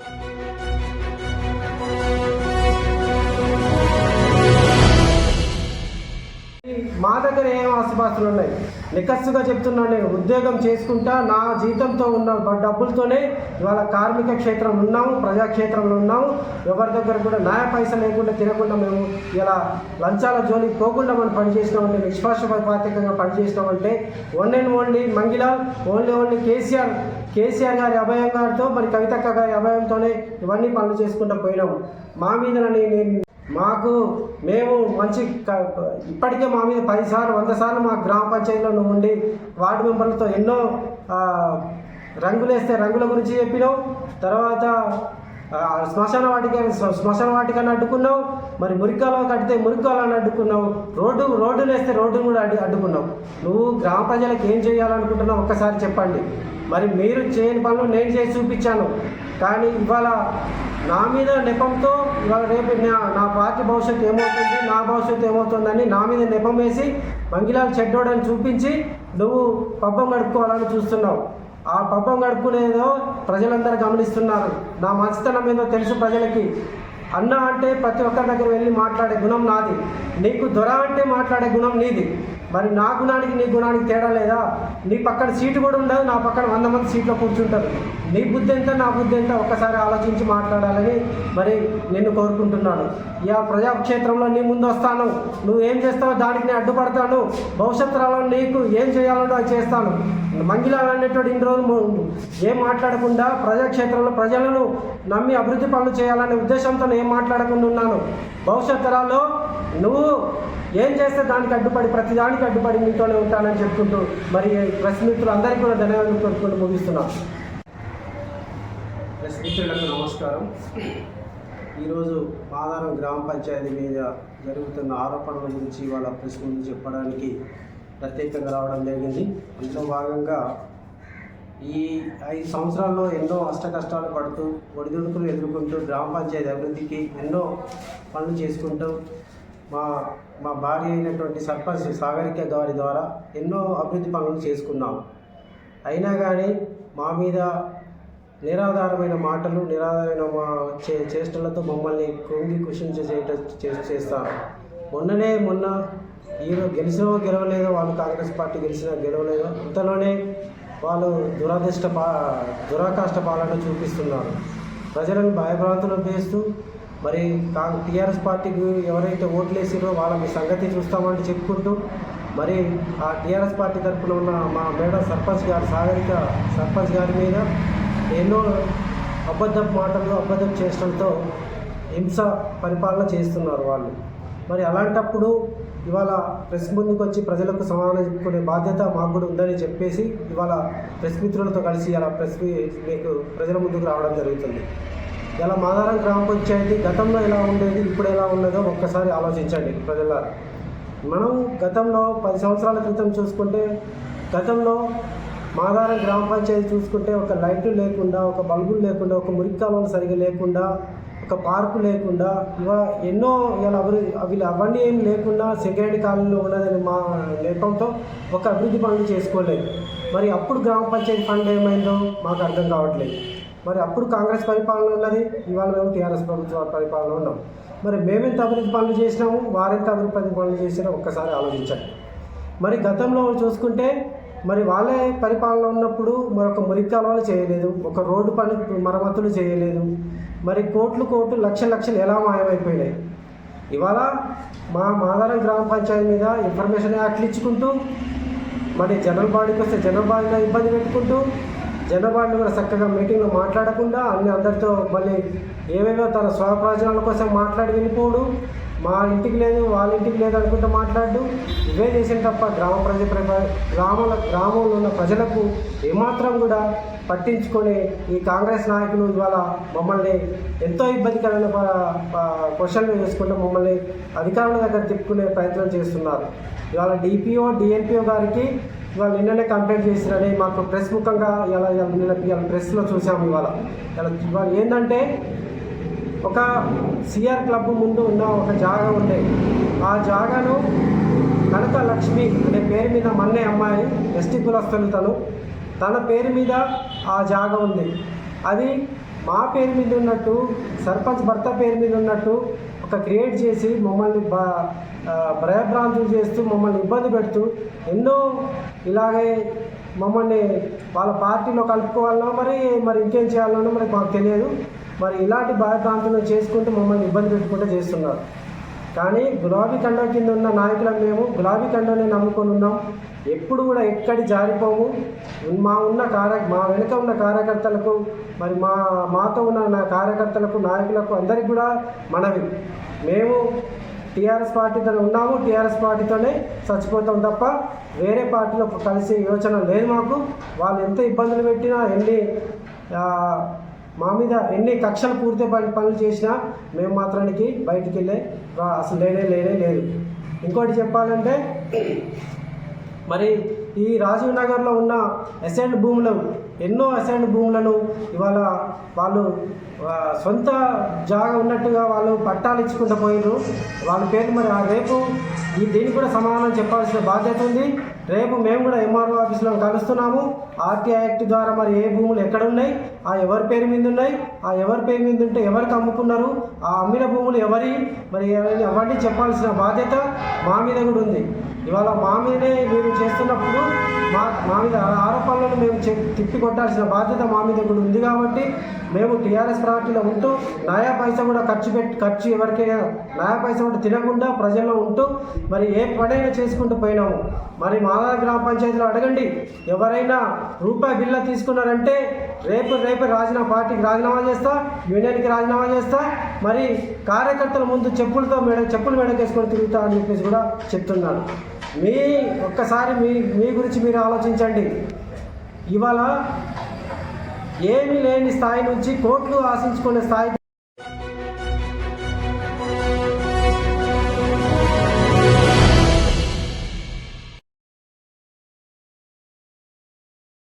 మా దగ్గర ఏం ఆస్తిపాస్తులు ఉన్నాయి? నికస్సుగా చెప్తున్నాను నేను ఉద్యోగం చేసుకుంటా నా జీతంతో ఉన్న డబ్బులతోనే ఇవాళ కార్మిక క్షేత్రం ఉన్నాము ప్రజాక్షేత్రంలో ఉన్నాము. ఎవరి దగ్గర కూడా న్యాయ పైస లేకుండా తినకుండా మేము ఇలా లంచాల జోలికి పోకుండా మనం పనిచేసినామంటే నిష్పాక్షపాతికంగా పనిచేసినామంటే one and only Mangilal only only KCR KCR గారి అభయం గారితో మరి కవితక్క గారి అభయంతోనే ఇవన్నీ పనులు చేసుకుంటూ పోయినాము. మా మీద నేను మాకు మేము మంచి ఇప్పటికే మా మీద పదిసార్లు వంద సార్లు మా గ్రామ పంచాయతీలో ఉండి వార్డు మెంబర్లతో ఎన్నో రంగులేస్తే రంగుల గురించి చెప్పినావు తర్వాత శ్మశాన వాటిక శ్మశాన వాటికని అడ్డుకున్నావు మరి మురికాలో కడితే మురికాలని అడ్డుకున్నావు రోడ్డు రోడ్డులు వేస్తే రోడ్డును కూడా అడ్డు అడ్డుకున్నావు నువ్వు గ్రామ ప్రజలకు ఏం చేయాలనుకుంటున్నావు ఒక్కసారి చెప్పండి. మరి మీరు చేయని పనులు నేను చేసి చూపించాను. కానీ ఇవాళ నా మీద నెపంతో రేపు నా నా పార్టీ భవిష్యత్తు ఏమవుతుంది నా భవిష్యత్తు ఏమవుతుందని నా మీద నెపం వేసి మంగిలాలు చెడ్డోడని చూపించి నువ్వు పబ్బం గడుపుకోవాలని చూస్తున్నావు. ఆ పబ్బం గడుపుకునేదో ప్రజలందరూ గమనిస్తున్నారు. నా మంచితనం ఏదో తెలుసు ప్రజలకి. అన్న అంటే ప్రతి ఒక్కరి దగ్గర వెళ్ళి మాట్లాడే గుణం నాది. నీకు దొర అంటే మాట్లాడే గుణం నీది. మరి నా గుణానికి నీ గుణానికి తేడా లేదా? నీ పక్కన సీటు కూడా ఉండదు నా పక్కన వంద మంది సీట్లో కూర్చుంటారు. నీ బుద్ధి ఎంత నా బుద్ధి ఎంత? ఒక్కసారి ఆలోచించి మాట్లాడాలని మరి నిన్ను కోరుకుంటున్నాను. ఇక ప్రజాక్షేత్రంలో నీ ముందు వస్తాను. నువ్వు ఏం చేస్తావో దానికి నేను అడ్డుపడతాను. భవిష్యత్ తరాల్లో నీకు ఏం చేయాలంటే అది చేస్తాను. మంగిలాలు అనేటువంటి ఇన్ని రోజులు ఏం మాట్లాడకుండా ప్రజాక్షేత్రంలో ప్రజలను నమ్మి అభివృద్ధి పనులు చేయాలనే ఉద్దేశంతో నేను ఏం మాట్లాడకుండా ఉన్నాను. భవిష్యత్ తరాల్లో నువ్వు ఏం చేస్తే దానికి అడ్డుపడి ప్రతి దానికి అడ్డుపడి మీతోనే ఉంటానని చెప్పుకుంటూ మరి ప్రెస్ మిత్రులు అందరికీ కూడా ధన్యవాదాలు కోరుకుంటూ ముగిస్తున్నాం. ప్రెస్ మిత్రులకు నమస్కారం. ఈరోజు మాదారం గ్రామ పంచాయతీ మీద జరుగుతున్న ఆరోపణల గురించి వాళ్ళ ప్రెస్ ముందు చెప్పడానికి ప్రత్యేకంగా రావడం జరిగింది. అందులో భాగంగా ఈ ఐదు సంవత్సరాల్లో ఎన్నో అష్ట కష్టాలు పడుతూ ఒడిదుడుకులు ఎదుర్కొంటూ గ్రామ పంచాయతీ అభివృద్ధికి ఎన్నో పనులు చేసుకుంటూ మా మా భార్య అయినటువంటి సర్పంచ్ సాగరిక గారి ద్వారా ఎన్నో అభివృద్ధి పనులు చేసుకున్నాం. అయినా కానీ మా మీద నిరాధారమైన మాటలు నిరాధారమైన మా చే చేష్టలతో మమ్మల్ని కృంగి కృషించి చేయట చే- చేస్తారు మొన్ననే మొన్న ఈరోజు గెలిచినో గెలవలేదో వాళ్ళు కాంగ్రెస్ పార్టీ గెలిచినా గెలవలేదో అంతలోనే వాళ్ళు దురదృష్ట పా దురాకాష్ట పాలన చూపిస్తున్నారు. ప్రజలను భయభ్రాంతులు చేస్తూ మరి కా టీఆర్ఎస్ పార్టీకి ఎవరైతే ఓట్లేసిరో వాళ్ళ మీ సంగతి చూస్తామని చెప్పుకుంటూ మరి ఆ టీఆర్ఎస్ పార్టీ తరఫున ఉన్న మా మేడం సర్పంచ్ గారు సాగరిక సర్పంచ్ గారి మీద ఎన్నో అబద్ధం మాటలు అబద్ధం చేష్టలతో హింస పరిపాలన చేస్తున్నారు వాళ్ళు. మరి అలాంటప్పుడు ఇవాళ ప్రెస్ ముందుకు వచ్చి ప్రజలకు సమాధానం చెప్పుకునే బాధ్యత మాకు కూడా ఉందని చెప్పేసి ఇవాళ ప్రెస్ మిత్రులతో కలిసి అలా ప్రెస్ మీకు ప్రజల ముందుకు రావడం జరుగుతుంది. ఇలా మాదారం గ్రామ పంచాయతీ గతంలో ఎలా ఉండేది ఇప్పుడు ఎలా ఉన్నదో ఒక్కసారి ఆలోచించండి ప్రజల మనం గతంలో పది సంవత్సరాల క్రితం చూసుకుంటే గతంలో మాదారం గ్రామ పంచాయతీ చూసుకుంటే ఒక లైట్లు లేకుండా ఒక బల్బులు లేకుండా ఒక మురికాలను సరిగా లేకుండా ఒక పార్కు లేకుండా ఇవా ఎన్నో ఇలా అభివృద్ధి వీళ్ళు అవన్నీ ఏం లేకుండా సెకండ్ కాలంలో ఉన్నదని మా లేపంతో ఒక అభివృద్ధి పనులు చేసుకోలేదు. మరి అప్పుడు గ్రామ పంచాయతీ ఫండ్ ఏమైందో మాకు అర్థం కావట్లేదు. మరి అప్పుడు కాంగ్రెస్ పరిపాలన ఉన్నది ఇవాళ మేము టీఆర్ఎస్ ప్రభుత్వ పరిపాలన ఉన్నాం. మరి మేమెంత అభివృద్ధి పనులు చేసినాము వారెంత అభివృద్ధి పనులు చేసినా ఒక్కసారి ఆలోచించండి. మరి గతంలో చూసుకుంటే మరి వాళ్ళే పరిపాలన ఉన్నప్పుడు మరొక మురికాలు చేయలేదు ఒక రోడ్డు పని మరమ్మతులు చేయలేదు మరి కోట్లు కోట్లు లక్షల లక్షలు ఎలా మాయమైపోయినాయి. ఇవాళ మా మాదారం గ్రామ పంచాయతీ మీద ఇన్ఫర్మేషన్ యాక్ట్లు ఇచ్చుకుంటూ మరి జనరల్ బాడీకి వస్తే జనరల్ బాడీలో ఇబ్బంది పెట్టుకుంటూ జనరల్ కూడా చక్కగా మీటింగ్లో మాట్లాడకుండా అన్ని అందరితో మళ్ళీ ఏవేవో తన స్వప్రయోజనాల కోసం మాట్లాడి వెళ్ళిపోడు మా ఇంటికి లేదు వాళ్ళ ఇంటికి లేదు అనుకుంటూ మాట్లాడు ఇవే చేసిన తప్ప గ్రామ ప్రజ గ్రామాల గ్రామంలో ఉన్న ప్రజలకు ఏమాత్రం కూడా పట్టించుకొని ఈ కాంగ్రెస్ నాయకులు ఇవాళ మమ్మల్ని ఎంతో ఇబ్బందికరమైన క్వశ్చన్లు వేసుకుంటూ మమ్మల్ని అధికారుల దగ్గర తిప్పుకునే ప్రయత్నం చేస్తున్నారు. ఇవాళ డిపిఓ డిఎన్పిఓ గారికి ఇవాళ నిన్ననే కంప్లైంట్ చేసిరని మాకు ప్రెస్ ముఖంగా ఇలా ఇలా నిన్న ఇవాళ ప్రెస్లో చూసాము ఇవాళ. ఇలా ఇవాళ ఏంటంటే ఒక సిఆర్ క్లబ్ ముందు ఉన్న ఒక జాగా ఉండే ఆ జాగాను కనక లక్ష్మి అనే పేరు మీద మన్నే అమ్మాయి ఎస్టీ కులస్తులు తను. తన పేరు మీద ఆ జాగా ఉంది. అది మా పేరు మీద ఉన్నట్టు సర్పంచ్ భర్త పేరు మీద ఉన్నట్టు ఒక క్రియేట్ చేసి మమ్మల్ని బ భయభ్రాంతులు చేస్తూ మమ్మల్ని ఇబ్బంది పెడుతూ ఎన్నో ఇలాగే మమ్మల్ని వాళ్ళ పార్టీలో కలుపుకోవాలనో మరి మరి ఇంకేం చేయాలనో మరి మాకు తెలియదు. మరి ఇలాంటి భయభ్రాంతులు చేసుకుంటూ మమ్మల్ని ఇబ్బంది పెట్టుకుంటూ చేస్తున్నారు. కానీ గులాబీ కండ కింద ఉన్న నాయకులం మేము గులాబీ కండనే నమ్ముకొని ఉన్నాం. ఎప్పుడు కూడా ఎక్కడి జారిపోము. మా ఉన్న కార్య మా వెనుక ఉన్న కార్యకర్తలకు మరి మా మాతో ఉన్న నా కార్యకర్తలకు నాయకులకు అందరికి కూడా మనవి. మేము టీఆర్ఎస్ పార్టీతో ఉన్నాము. టీఆర్ఎస్ పార్టీతోనే చచ్చిపోతాం తప్ప వేరే పార్టీలో కలిసే యోచన లేదు మాకు. వాళ్ళు ఎంత ఇబ్బందులు పెట్టినా ఎన్ని మా మీద ఎన్ని కక్షలు పూర్తి పనులు చేసినా మేము మాత్రానికి బయటికి వెళ్ళే రా- అసలు లేనే లేనే లేదు. ఇంకోటి చెప్పాలంటే మరి ఈ రాజీవ్ నగర్లో ఉన్న అసైన్ భూములు ఎన్నో అసైన్ భూములను ఇవాళ వాళ్ళు సొంత జాగా ఉన్నట్టుగా వాళ్ళు పట్టాలు ఇచ్చుకుంటూ పోయినారు వాళ్ళ పేరు మరి ఆ రేపు ఈ దీనికి కూడా సమాధానం చెప్పాల్సిన బాధ్యత ఉంది. రేపు మేము కూడా ఎంఆర్ఓ ఆఫీస్లో కలుస్తున్నాము. ఆర్టీ యాక్ట్ ద్వారా మరి ఏ భూములు ఎక్కడ ఉన్నాయి ఆ ఎవరి పేరు మీద ఉన్నాయి ఆ ఎవరి పేరు మీద ఉంటే ఎవరికి అమ్ముకున్నారు ఆ అమ్మిన భూములు ఎవరి మరి ఎవరిని చెప్పాల్సిన బాధ్యత మా మీద కూడా ఉంది. ఇవాళ మా మీదే మీరు చేస్తున్నప్పుడు మా మా మీద ఆరోపణలను మేము చె- తిప్పి కొట్టాల్సిన బాధ్యత మా మీద కూడా ఉంది కాబట్టి మేము టీఆర్ఎస్ పార్టీలో ఉంటూ నయా పైస కూడా ఖర్చు పెట్టి ఖర్చు ఎవరికైనా నయా పైస కూడా తినకుండా ప్రజల్లో ఉంటూ మరి ఏ పనైనా చేసుకుంటూ పోయినాము. మరి మాదా గ్రామ పంచాయతీలో అడగండి ఎవరైనా రూపాయి బిల్ల తీసుకున్నారంటే రేపు రేపు రాజీనామా పార్టీకి రాజీనామా చేస్తా యూనియన్కి రాజీనామా చేస్తా మరి కార్యకర్తల ముందు చెప్పులతో మేడ చెప్పులు మేడకేసుకొని తిరుగుతా అని చెప్పేసి కూడా చెప్తున్నాను. మీ ఒక్కసారి మీ మీ గురించి మీరు ఆలోచించండి. ఇవాళ ఏమీ లేని స్థాయి నుంచి కోట్లు ఆశించుకునే స్థాయి